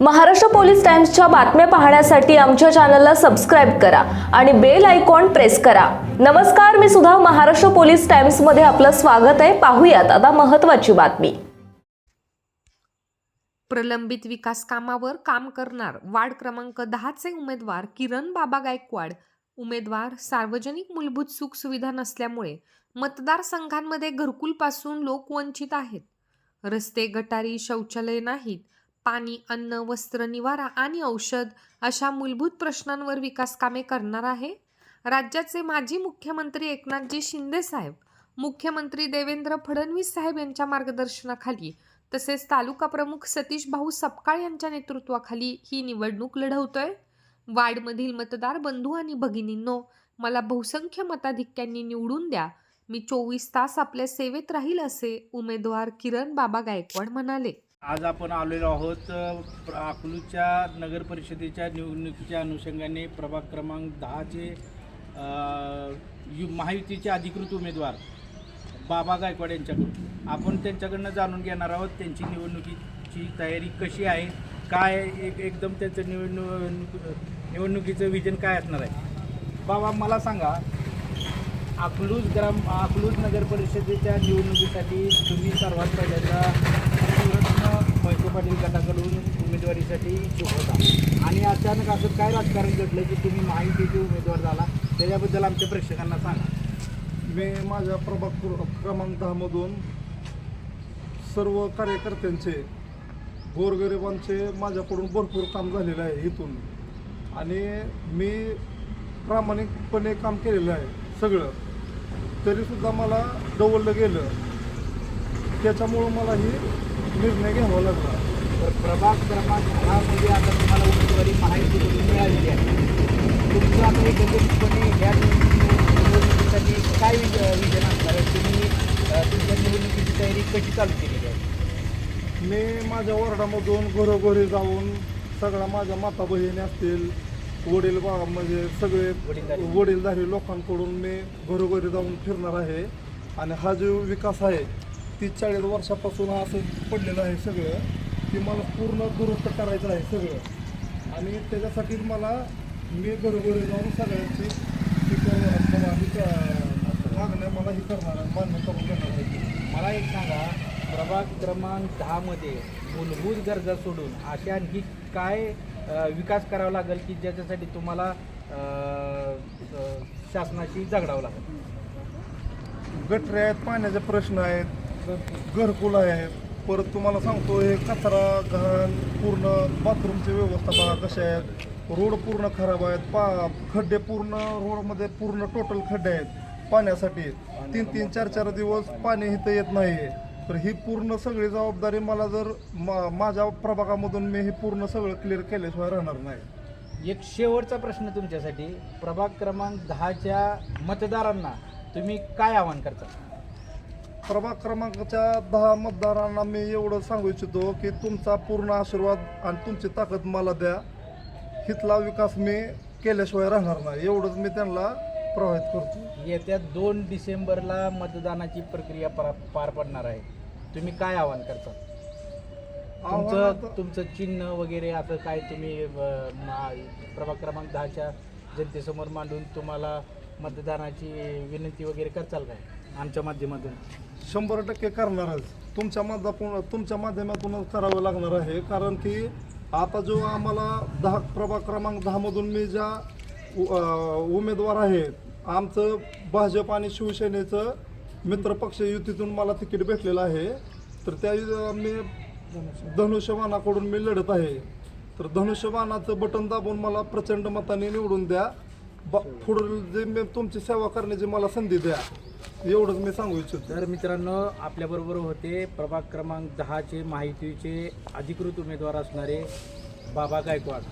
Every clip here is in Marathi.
महाराष्ट्र पोलीस टाइम्सच्या बातम्या पाहण्यासाठी आमच्या चॅनलला सबस्क्राईब करा आणि बेल आयकॉन प्रेस करा. नमस्कार मी सुद्धा महाराष्ट्र पोलीस टाइम्समध्ये आपलं स्वागत आहे. पाहूयात आता महत्वाची बातमी. प्रलंबित विकास कामावर काम करणार वार्ड क्रमांक दहाचे उमेदवार किरण बाबा गायकवाड. उमेदवार सार्वजनिक मूलभूत सुख सुविधा नसल्यामुळे मतदारसंघांमध्ये घरकुलपासून लोक वंचित आहेत. रस्ते गटारी शौचालय नाहीत. पाणी अन्न वस्त्र निवारा आणि औषध अशा मूलभूत प्रश्नांवर विकास कामे करणार आहे. राज्याचे माजी मुख्यमंत्री एकनाथजी शिंदे साहेब मुख्यमंत्री देवेंद्र फडणवीस साहेब यांच्या मार्गदर्शनाखाली तसेच तालुका प्रमुख सतीश भाऊ सपकाळ यांच्या नेतृत्वाखाली ही निवडणूक लढवतोय. वार्डमधील मतदार बंधू आणि भगिनींनो मला बहुसंख्य मताधिक्यांनी निवडून द्या. मी चोवीस तास आपल्या सेवेत राहील असे उमेदवार किरण बाबा गायकवाड म्हणाले. आज आपण आलेलो आहोत अकलूच्या प्र- नगर परिषदेच्या निवडणुकीच्या अनुषंगाने प्रभाग क्रमांक दहाचे यु महायुतीचे अधिकृत उमेदवार बाबा गायकवाड यांच्याकडून. आपण त्यांच्याकडनं जाणून घेणार आहोत त्यांची निवडणुकीची तयारी कशी आहे काय एक एकदम त्यांचं निवडणूक निवडणुकीचं विजन काय असणार आहे. बाबा मला सांगा अकलूज ग्राम अकलूज नगर परिषदेच्या निवडणुकीसाठी तुम्ही सर्वात पहिल्यांदा पाटील गटाकडून उमेदवारीसाठी इच्छुक होता. आणि अचानक असं काय राजकारण घडलं की तुम्ही माहितीचे उमेदवार झाला? त्याच्याबद्दल आमच्या प्रेक्षकांना सांगा. मी माझ्या प्रभाग क्र- क्रमांक दहामधून सर्व कार्यकर्त्यांचे गोरगरिबांचे माझ्याकडून भरपूर काम झालेलं आहे इथून. आणि मी प्रामाणिकपणे काम केलेलं आहे सगळं. तरीसुद्धा मला डवललं गेलं. त्याच्यामुळं मला ही निर्णय घ्यावा लागला तर प्रभाग क्रमांक दहामध्ये आता तुम्हाला उमेदवारी माहितीकडून मिळालेली आहे. तुमचं आता एकंदरीतपणे ह्या निवडणुकीसाठी काय विज विजन असणार आहे? तुम्ही तुमच्या निवडणुकीची तयारी कशी चालू केलेली आहे? मी माझ्या वॉर्डामधून घरोघरी जाऊन सगळ्या माझ्या माता बहिणी असतील वडील बा म्हणजे सगळे. वडीलधारी लोकांकडून मी घरोघरी जाऊन फिरणार आहे. आणि हा जो विकास आहे तीस चाळीस वर्षापासून हा असं पडलेलं आहे सगळं की मला पूर्ण दुरुस्त करायचं आहे सगळं. आणि त्याच्यासाठी मला मी घरोघरी जाऊन सगळ्यांची ही ही मागण्या मला ही करणार आहे, मान्य करून घेणार आहे. मला एक सांगा प्रभाग क्रमांक दहामध्ये मूलभूत गरजा सोडून अशा आणखी काय विकास करावा लागेल की ज्याच्यासाठी तुम्हाला शासनाशी झगडावं लागेल? गटरे आहेत पाण्याचे प्रश्न आहेत घरकुल आहेत परत तुम्हाला सांगतो हे कचरा घाण पूर्ण बाथरूमची व्यवस्था बघा कशा आहेत. रोड पूर्ण खराब आहेत. पा खड्डे पूर्ण रोडमध्ये पूर्ण टोटल खड्डे आहेत पाण्यासाठी. तीन तीन चार चार दिवस पाणी इथं येत नाही तर ही पूर्ण सगळी जबाबदारी मला जर मा- माझ्या प्रभागामधून मी हे पूर्ण सगळं क्लिअर केल्याशिवाय राहणार नाही. एक शेवटचा प्रश्न तुमच्यासाठी. प्रभाग क्रमांक दहाच्या मतदारांना तुम्ही काय आवाहन करता? प्रभाग क्रमांकाच्या दहा मतदारांना मी एवढं सांगू इच्छितो की तुमचा पूर्ण आशीर्वाद आणि तुमची ताकद मला द्या. हितला विकास मी केल्याशिवाय राहणार नाही. एवढंच मी त्यांना प्रवाहित करतो. येत्या दोन डिसेंबरला मतदानाची प्रक्रिया पार पडणार आहे. तुम्ही काय आवाहन करता? तुमचं तुमचं चिन्ह वगैरे असं काय तुम्ही प्रभाग क्रमांक दहाच्या जनतेसमोर मांडून तुम्हाला मतदानाची विनंती वगैरे करचाल काय? आमच्या माध्यमातून. शंभर टक्के करणारच. तुमच्या माध्यमातून तुमच्या माध्यमातूनच करावं लागणार आहे. कारण की आता जो आम्हाला दहा प्रभाग क्रमांक दहामधून मी ज्या उ- उमेदवार आहेत आमचं भाजप आणि शिवसेनेचं मित्रपक्ष युतीतून मला तिकीट भेटलेलं आहे. तर त्या अं, मी धनुष्यबाणाकडून मी लढत आहे. तर धनुष्यबाणाचं बटन दाबून मला प्रचंड मताने निवडून द्या. ब पुढील जे मी तुमची सेवा करण्याची मला संधी द्या. एवढंच मी सांगू इच्छितो. तर मित्रांनो आपल्याबरोबर होते प्रभाग क्रमांक दहाचे माहितीचे अधिकृत उमेदवार असणारे बाबा गायकवाड.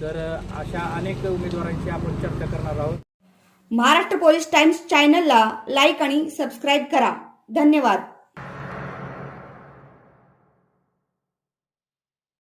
तर अशा अनेक उमेदवारांची आपण चर्चा करणार आहोत. महाराष्ट्र पोलीस टाइम्स चॅनलला लाईक आणि सबस्क्राईब करा. धन्यवाद.